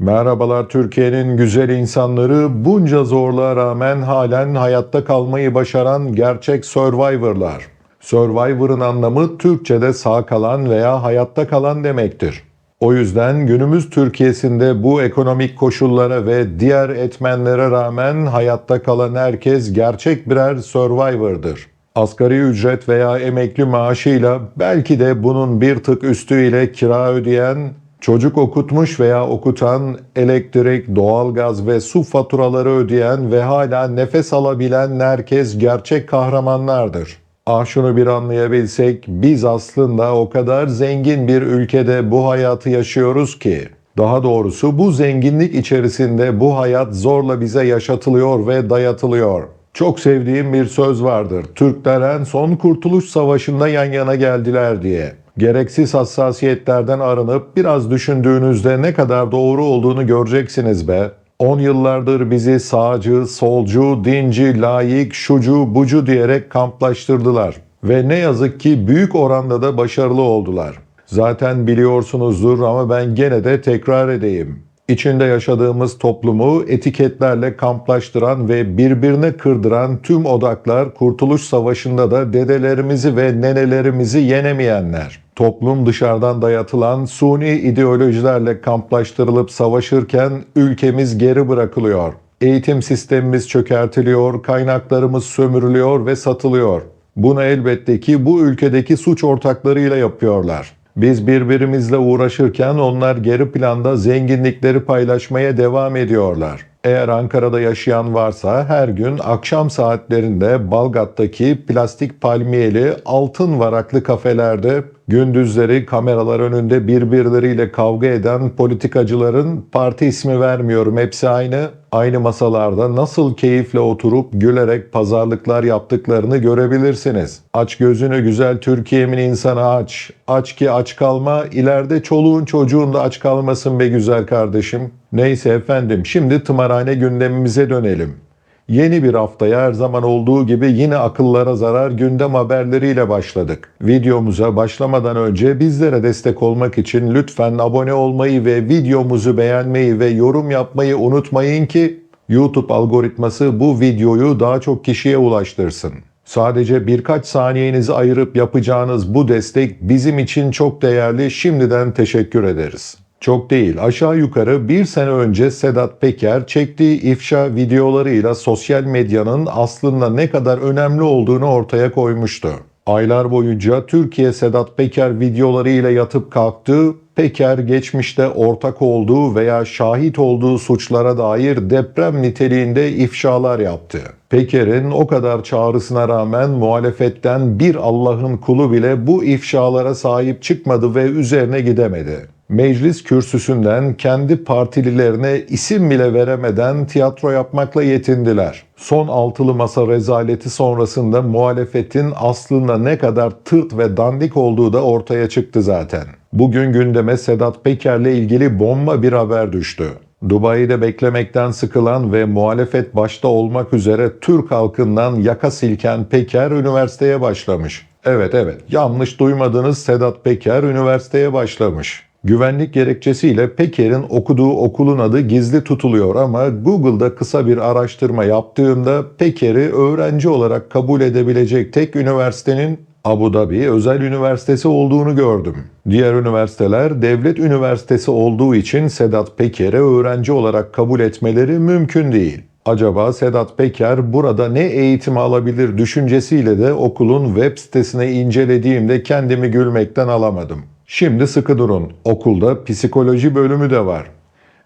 Merhabalar Türkiye'nin güzel insanları, bunca zorluğa rağmen halen hayatta kalmayı başaran gerçek Survivor'lar. Survivor'ın anlamı Türkçe'de sağ kalan veya hayatta kalan demektir. O yüzden günümüz Türkiye'sinde bu ekonomik koşullara ve diğer etmenlere rağmen hayatta kalan herkes gerçek birer Survivor'dır. Asgari ücret veya emekli maaşıyla belki de bunun bir tık üstüyle kira ödeyen, çocuk okutmuş veya okutan, elektrik, doğalgaz ve su faturaları ödeyen ve hala nefes alabilen herkes gerçek kahramanlardır. Ah şunu bir anlayabilsek, biz aslında o kadar zengin bir ülkede bu hayatı yaşıyoruz ki. Daha doğrusu bu zenginlik içerisinde bu hayat zorla bize yaşatılıyor ve dayatılıyor. Çok sevdiğim bir söz vardır. Türkler en son Kurtuluş Savaşı'nda yan yana geldiler diye. Gereksiz hassasiyetlerden arınıp biraz düşündüğünüzde ne kadar doğru olduğunu göreceksiniz be. 10 yıllardır bizi sağcı, solcu, dinci, layık, şucu, bucu diyerek kamplaştırdılar. Ve ne yazık ki büyük oranda da başarılı oldular. Zaten biliyorsunuzdur ama ben gene de tekrar edeyim. İçinde yaşadığımız toplumu etiketlerle kamplaştıran ve birbirine kırdıran tüm odaklar Kurtuluş Savaşı'nda da dedelerimizi ve nenelerimizi yenemeyenler. Toplum dışarıdan dayatılan suni ideolojilerle kamplaştırılıp savaşırken ülkemiz geri bırakılıyor. Eğitim sistemimiz çökertiliyor, kaynaklarımız sömürülüyor ve satılıyor. Bunu elbette ki bu ülkedeki suç ortaklarıyla yapıyorlar. Biz birbirimizle uğraşırken onlar geri planda zenginlikleri paylaşmaya devam ediyorlar. Eğer Ankara'da yaşayan varsa her gün akşam saatlerinde Balgat'taki plastik palmiyeli altın varaklı kafelerde gündüzleri kameralar önünde birbirleriyle kavga eden politikacıların parti ismi vermiyorum hepsi aynı aynı masalarda nasıl keyifle oturup gülerek pazarlıklar yaptıklarını görebilirsiniz. Aç gözünü güzel Türkiye'min insanı aç. Aç ki aç kalma, ileride çoluğun çocuğun da aç kalmasın be güzel kardeşim. Neyse efendim, şimdi tımarhane gündemimize dönelim. Yeni bir haftaya her zaman olduğu gibi yine akıllara zarar gündem haberleriyle başladık. Videomuza başlamadan önce bizlere destek olmak için lütfen abone olmayı ve videomuzu beğenmeyi ve yorum yapmayı unutmayın ki YouTube algoritması bu videoyu daha çok kişiye ulaştırsın. Sadece birkaç saniyenizi ayırıp yapacağınız bu destek bizim için çok değerli. Şimdiden teşekkür ederiz. Çok değil aşağı yukarı bir sene önce Sedat Peker çektiği ifşa videolarıyla sosyal medyanın aslında ne kadar önemli olduğunu ortaya koymuştu. Aylar boyunca Türkiye Sedat Peker videolarıyla yatıp kalktı, Peker geçmişte ortak olduğu veya şahit olduğu suçlara dair deprem niteliğinde ifşalar yaptı. Peker'in o kadar çağrısına rağmen muhalefetten bir Allah'ın kulu bile bu ifşalara sahip çıkmadı ve üzerine gidemedi meclis kürsüsünden kendi partililerine isim bile veremeden tiyatro yapmakla yetindiler. Son altılı masa rezaleti sonrasında muhalefetin aslında ne kadar tırt ve dandik olduğu da ortaya çıktı zaten. Bugün gündeme Sedat Peker'le ilgili bomba bir haber düştü. Dubai'de beklemekten sıkılan ve muhalefet başta olmak üzere Türk halkından yaka silken Peker üniversiteye başlamış. Evet evet yanlış duymadınız Sedat Peker üniversiteye başlamış. Güvenlik gerekçesiyle Peker'in okuduğu okulun adı gizli tutuluyor ama Google'da kısa bir araştırma yaptığımda Peker'i öğrenci olarak kabul edebilecek tek üniversitenin Abu Dhabi Özel Üniversitesi olduğunu gördüm. Diğer üniversiteler devlet üniversitesi olduğu için Sedat Peker'i öğrenci olarak kabul etmeleri mümkün değil. Acaba Sedat Peker burada ne eğitim alabilir düşüncesiyle de okulun web sitesine incelediğimde kendimi gülmekten alamadım. Şimdi sıkı durun. Okulda psikoloji bölümü de var.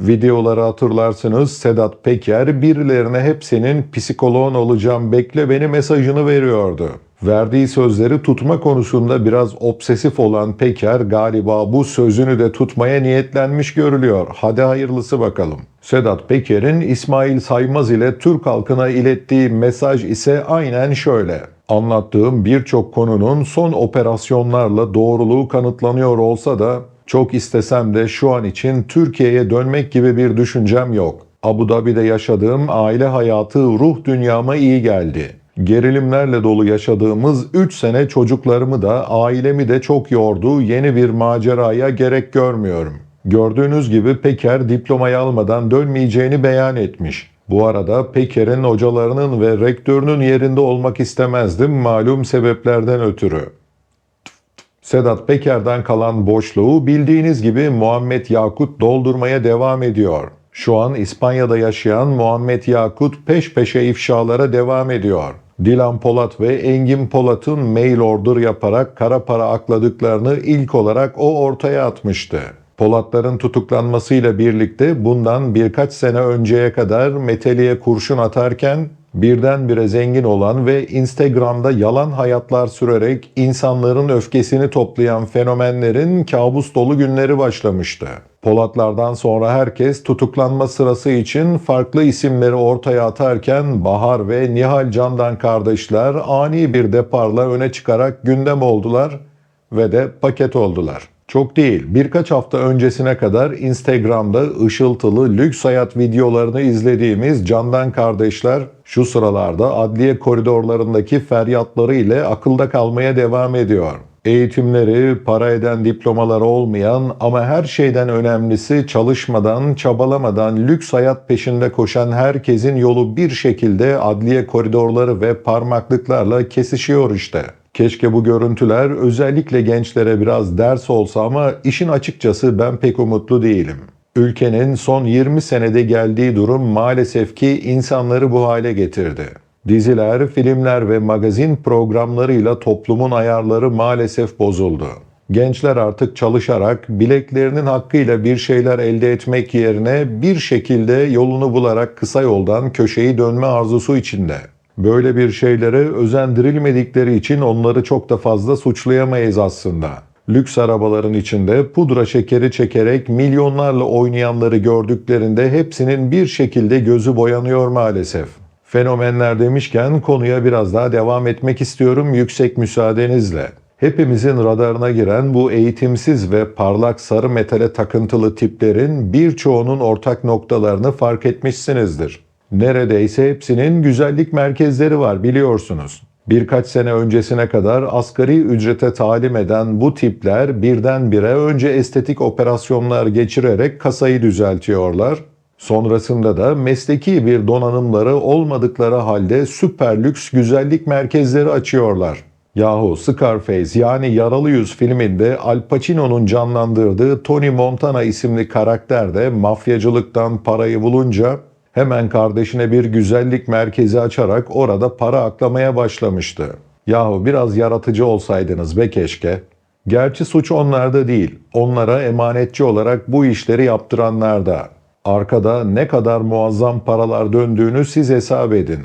Videoları hatırlarsınız Sedat Peker birilerine hep senin psikoloğun olacağım bekle beni mesajını veriyordu. Verdiği sözleri tutma konusunda biraz obsesif olan Peker galiba bu sözünü de tutmaya niyetlenmiş görülüyor. Hadi hayırlısı bakalım. Sedat Peker'in İsmail Saymaz ile Türk halkına ilettiği mesaj ise aynen şöyle. Anlattığım birçok konunun son operasyonlarla doğruluğu kanıtlanıyor olsa da çok istesem de şu an için Türkiye'ye dönmek gibi bir düşüncem yok. Abu Dhabi'de yaşadığım aile hayatı ruh dünyama iyi geldi. Gerilimlerle dolu yaşadığımız 3 sene çocuklarımı da ailemi de çok yordu. Yeni bir maceraya gerek görmüyorum. Gördüğünüz gibi Peker diplomayı almadan dönmeyeceğini beyan etmiş. Bu arada Peker'in hocalarının ve rektörünün yerinde olmak istemezdim malum sebeplerden ötürü. Sedat Peker'den kalan boşluğu bildiğiniz gibi Muhammed Yakut doldurmaya devam ediyor. Şu an İspanya'da yaşayan Muhammed Yakut peş peşe ifşalara devam ediyor. Dilan Polat ve Engin Polat'ın mail order yaparak kara para akladıklarını ilk olarak o ortaya atmıştı. Polatların tutuklanmasıyla birlikte bundan birkaç sene önceye kadar meteliğe kurşun atarken birdenbire zengin olan ve Instagram'da yalan hayatlar sürerek insanların öfkesini toplayan fenomenlerin kabus dolu günleri başlamıştı. Polatlardan sonra herkes tutuklanma sırası için farklı isimleri ortaya atarken Bahar ve Nihal Candan kardeşler ani bir deparla öne çıkarak gündem oldular ve de paket oldular. Çok değil, birkaç hafta öncesine kadar Instagram'da ışıltılı lüks hayat videolarını izlediğimiz Candan kardeşler şu sıralarda adliye koridorlarındaki feryatları ile akılda kalmaya devam ediyor. Eğitimleri, para eden diplomaları olmayan ama her şeyden önemlisi çalışmadan, çabalamadan lüks hayat peşinde koşan herkesin yolu bir şekilde adliye koridorları ve parmaklıklarla kesişiyor işte. Keşke bu görüntüler özellikle gençlere biraz ders olsa ama işin açıkçası ben pek umutlu değilim. Ülkenin son 20 senede geldiği durum maalesef ki insanları bu hale getirdi. Diziler, filmler ve magazin programlarıyla toplumun ayarları maalesef bozuldu. Gençler artık çalışarak bileklerinin hakkıyla bir şeyler elde etmek yerine bir şekilde yolunu bularak kısa yoldan köşeyi dönme arzusu içinde. Böyle bir şeylere özendirilmedikleri için onları çok da fazla suçlayamayız aslında. Lüks arabaların içinde pudra şekeri çekerek milyonlarla oynayanları gördüklerinde hepsinin bir şekilde gözü boyanıyor maalesef. Fenomenler demişken konuya biraz daha devam etmek istiyorum yüksek müsaadenizle. Hepimizin radarına giren bu eğitimsiz ve parlak sarı metale takıntılı tiplerin birçoğunun ortak noktalarını fark etmişsinizdir. Neredeyse hepsinin güzellik merkezleri var biliyorsunuz. Birkaç sene öncesine kadar asgari ücrete talim eden bu tipler birdenbire önce estetik operasyonlar geçirerek kasayı düzeltiyorlar. Sonrasında da mesleki bir donanımları olmadıkları halde süper lüks güzellik merkezleri açıyorlar. Yahu Scarface yani Yaralı Yüz filminde Al Pacino'nun canlandırdığı Tony Montana isimli karakter de mafyacılıktan parayı bulunca Hemen kardeşine bir güzellik merkezi açarak orada para aklamaya başlamıştı. Yahu biraz yaratıcı olsaydınız be keşke. Gerçi suç onlarda değil, onlara emanetçi olarak bu işleri yaptıranlarda. Arkada ne kadar muazzam paralar döndüğünü siz hesap edin.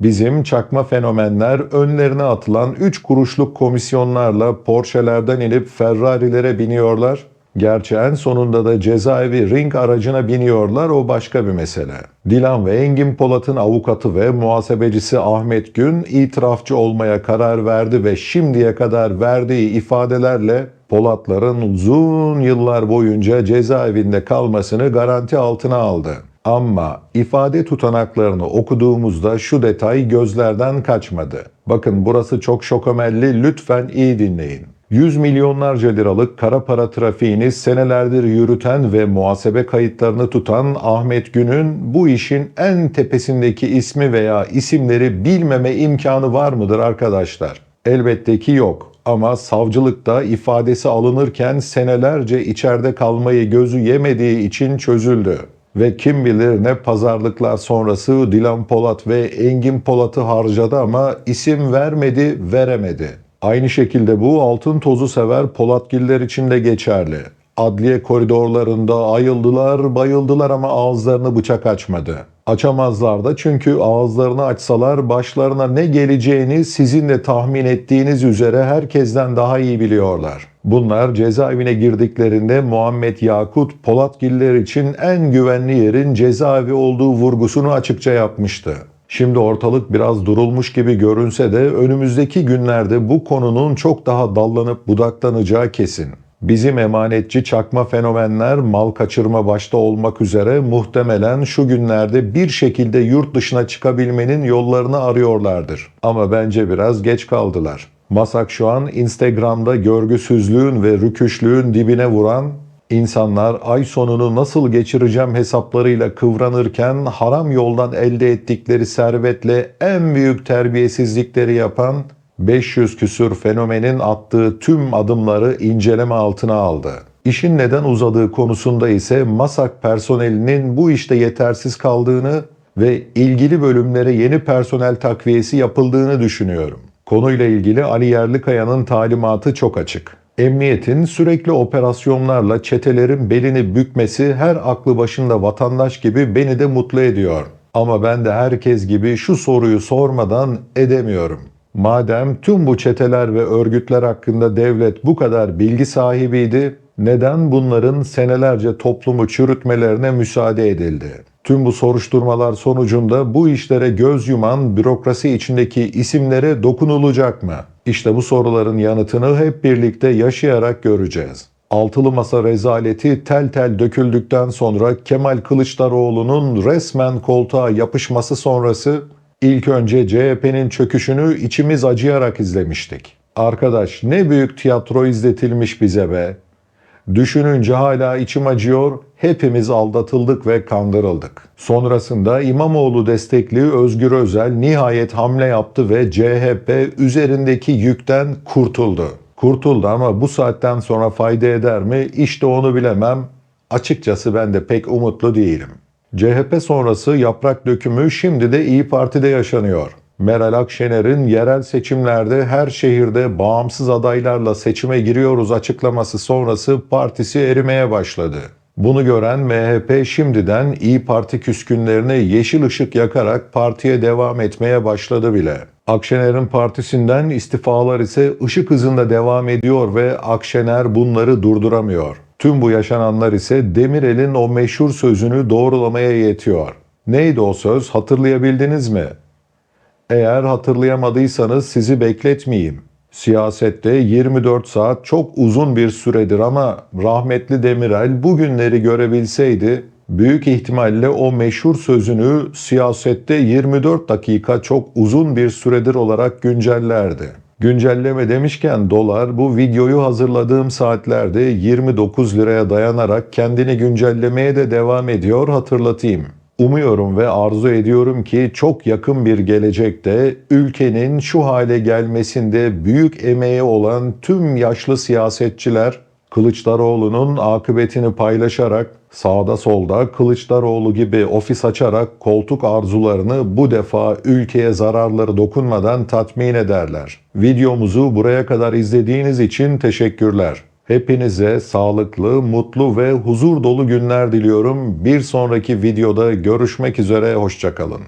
Bizim çakma fenomenler önlerine atılan 3 kuruşluk komisyonlarla Porsche'lerden inip Ferrari'lere biniyorlar Gerçi en sonunda da cezaevi ring aracına biniyorlar o başka bir mesele. Dilan ve Engin Polat'ın avukatı ve muhasebecisi Ahmet Gün itirafçı olmaya karar verdi ve şimdiye kadar verdiği ifadelerle Polatların uzun yıllar boyunca cezaevinde kalmasını garanti altına aldı. Ama ifade tutanaklarını okuduğumuzda şu detay gözlerden kaçmadı. Bakın burası çok şokomelli lütfen iyi dinleyin. 100 milyonlarca liralık kara para trafiğini senelerdir yürüten ve muhasebe kayıtlarını tutan Ahmet Gün'ün bu işin en tepesindeki ismi veya isimleri bilmeme imkanı var mıdır arkadaşlar? Elbette ki yok ama savcılıkta ifadesi alınırken senelerce içeride kalmayı gözü yemediği için çözüldü. Ve kim bilir ne pazarlıklar sonrası Dilan Polat ve Engin Polat'ı harcadı ama isim vermedi, veremedi. Aynı şekilde bu altın tozu sever Polatgiller için de geçerli. Adliye koridorlarında ayıldılar, bayıldılar ama ağızlarını bıçak açmadı. Açamazlar da çünkü ağızlarını açsalar başlarına ne geleceğini sizin de tahmin ettiğiniz üzere herkesten daha iyi biliyorlar. Bunlar cezaevine girdiklerinde Muhammed Yakut Polatgiller için en güvenli yerin cezaevi olduğu vurgusunu açıkça yapmıştı. Şimdi ortalık biraz durulmuş gibi görünse de önümüzdeki günlerde bu konunun çok daha dallanıp budaklanacağı kesin. Bizim emanetçi çakma fenomenler mal kaçırma başta olmak üzere muhtemelen şu günlerde bir şekilde yurt dışına çıkabilmenin yollarını arıyorlardır. Ama bence biraz geç kaldılar. Masak şu an Instagram'da görgüsüzlüğün ve rüküşlüğün dibine vuran İnsanlar ay sonunu nasıl geçireceğim hesaplarıyla kıvranırken haram yoldan elde ettikleri servetle en büyük terbiyesizlikleri yapan 500 küsür fenomenin attığı tüm adımları inceleme altına aldı. İşin neden uzadığı konusunda ise MASAK personelinin bu işte yetersiz kaldığını ve ilgili bölümlere yeni personel takviyesi yapıldığını düşünüyorum. Konuyla ilgili Ali Yerlikaya'nın talimatı çok açık. Emniyetin sürekli operasyonlarla çetelerin belini bükmesi her aklı başında vatandaş gibi beni de mutlu ediyor. Ama ben de herkes gibi şu soruyu sormadan edemiyorum. Madem tüm bu çeteler ve örgütler hakkında devlet bu kadar bilgi sahibiydi, neden bunların senelerce toplumu çürütmelerine müsaade edildi? Tüm bu soruşturmalar sonucunda bu işlere göz yuman bürokrasi içindeki isimlere dokunulacak mı? İşte bu soruların yanıtını hep birlikte yaşayarak göreceğiz. Altılı Masa rezaleti tel tel döküldükten sonra Kemal Kılıçdaroğlu'nun resmen koltuğa yapışması sonrası ilk önce CHP'nin çöküşünü içimiz acıyarak izlemiştik. Arkadaş ne büyük tiyatro izletilmiş bize be. Düşününce hala içim acıyor, hepimiz aldatıldık ve kandırıldık. Sonrasında İmamoğlu destekli Özgür Özel nihayet hamle yaptı ve CHP üzerindeki yükten kurtuldu. Kurtuldu ama bu saatten sonra fayda eder mi? İşte onu bilemem. Açıkçası ben de pek umutlu değilim. CHP sonrası yaprak dökümü şimdi de İyi Parti'de yaşanıyor. Meral Akşener'in yerel seçimlerde her şehirde bağımsız adaylarla seçime giriyoruz açıklaması sonrası partisi erimeye başladı. Bunu gören MHP şimdiden İyi Parti küskünlerine yeşil ışık yakarak partiye devam etmeye başladı bile. Akşener'in partisinden istifalar ise ışık hızında devam ediyor ve Akşener bunları durduramıyor. Tüm bu yaşananlar ise Demirel'in o meşhur sözünü doğrulamaya yetiyor. Neydi o söz hatırlayabildiniz mi? Eğer hatırlayamadıysanız sizi bekletmeyeyim. Siyasette 24 saat çok uzun bir süredir ama rahmetli Demirel bugünleri görebilseydi büyük ihtimalle o meşhur sözünü siyasette 24 dakika çok uzun bir süredir olarak güncellerdi. Güncelleme demişken dolar bu videoyu hazırladığım saatlerde 29 liraya dayanarak kendini güncellemeye de devam ediyor hatırlatayım. Umuyorum ve arzu ediyorum ki çok yakın bir gelecekte ülkenin şu hale gelmesinde büyük emeği olan tüm yaşlı siyasetçiler Kılıçdaroğlu'nun akıbetini paylaşarak sağda solda Kılıçdaroğlu gibi ofis açarak koltuk arzularını bu defa ülkeye zararları dokunmadan tatmin ederler. Videomuzu buraya kadar izlediğiniz için teşekkürler. Hepinize sağlıklı, mutlu ve huzur dolu günler diliyorum. Bir sonraki videoda görüşmek üzere, hoşçakalın.